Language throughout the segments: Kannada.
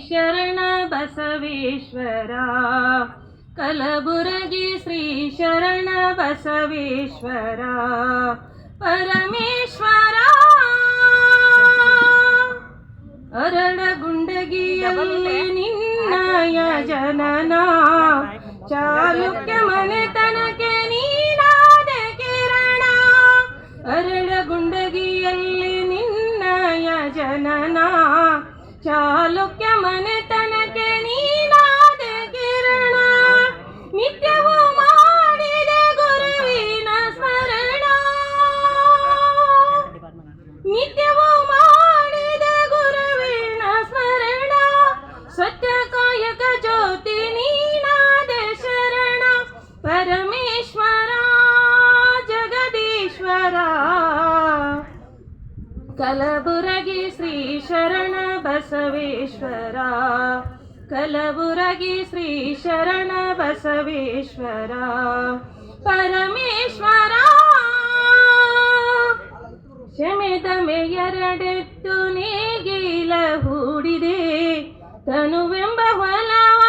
ಶರಣ ಬಸವೇಶ್ವರ ಕಲಬುರಗಿ ಶ್ರೀ ಶರಣ ಬಸವೇಶ್ವರ ಪರಮೇಶ್ವರ ಅರಳಗುಂಡಗಿಯಲ್ಲಿ ನಿನ್ನಯ ಜನನ ಚಾಲುಕ್ಯ ಮನೆತನಕ್ಕೆ ಚಾಲುಕ್ಯ ಮನೆತನಕ್ಕೆ ನೀನಾದ ಕಿರಣ. ನಿತ್ಯವೂ ಮಾಡಿದ ಗುರುವಿನ ಸ್ಮರಣ. ನಿತ್ಯವೂ ಮಾಡಿದ ಗುರುವಿನ ಸ್ಮರಣ. ಸತ್ಯ ಕಾಯಕ ಜ್ಯೋತಿ ನೀನಾದ ಶರಣ. ಪರಮೇಶ್ವರ, ಜಗದೀಶ್ವರ. ಕಲಬುರಗಿ ಶ್ರೀ ಶರಣ. ಬಸವೇಶ್ವರ. ಕಲಬುರಗಿ ಶ್ರೀ ಶರಣ ಬಸವೇಶ್ವರ. ಪರಮೇಶ್ವರ. ಶಮೆದಮೆ ಎರಡೆತ್ತು ನೇಗಿಲ ಹೂಡಿದೆ. ತನುವೆಂಬ ಹೊಲವ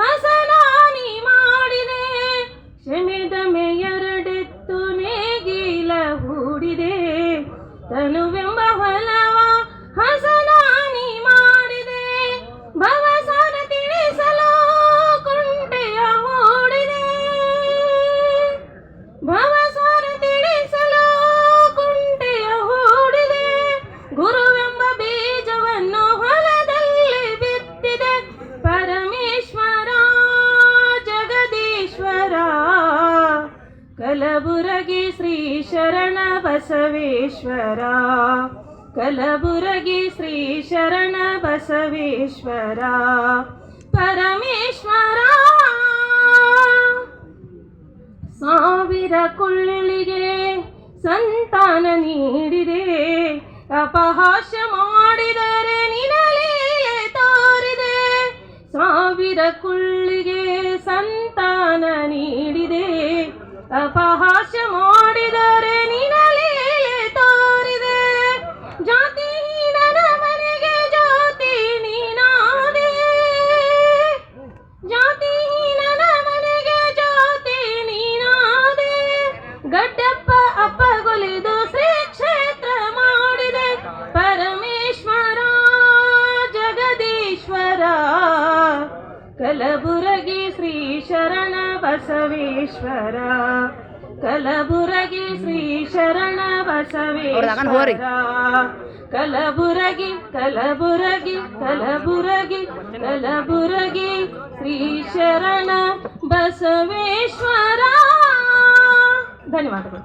ಹಸನಾನಿ ಮಾಡಿದೆ. ಶಮೆದಮೆ ಎರಡೆತ್ತು ನೇಗಿಲ ಹೂಡಿದೆ. ತನುವೆಂಬ ಕಲಬುರಗಿ ಶ್ರೀ ಶರಣ ಬಸವೇಶ್ವರ. ಕಲಬುರಗಿ ಶ್ರೀ ಶರಣ ಬಸವೇಶ್ವರ. ಪರಮೇಶ್ವರ. ಸಾವಿರ ಕೊಳ್ಳಿಗೆ ಸಂತಾನ ನೀಡಿದೆ. ಅಪಹಾಸ್ಯ ಮಾಡಿದರೆ ನಿನಲೀಲೆ ತೋರಿದೆ. ಸಾವಿರ ಕುಳ್ಳಿಗೆ ಸಂತಾನ ನೀಡಿದೆ ಅಪಹಾಸ್ಯ ಮಾಡಿದರೆ ನಿನಲೀಲೆ ತೋರಿದೆ. ಜಾತಿಹೀನನ ಮನೆಗೆ ಜ್ಯೋತಿ ನೀನಾದೆ ಜಾತಿಹೀನನ ಕಲಬುರಗಿ ಶ್ರೀ ಶರಣ ಬಸವೇಶ್ವರ ಕಲಬುರಗಿ ಶ್ರೀ ಶರಣ ಬಸವೇಶ್ವರ ಕಲಬುರಗಿ ಕಲಬುರಗಿ ಕಲಬುರಗಿ ಕಲಬುರಗಿ ಶ್ರೀ ಶರಣ ಬಸವೇಶ್ವರ ಧನ್ಯವಾದಗಳು.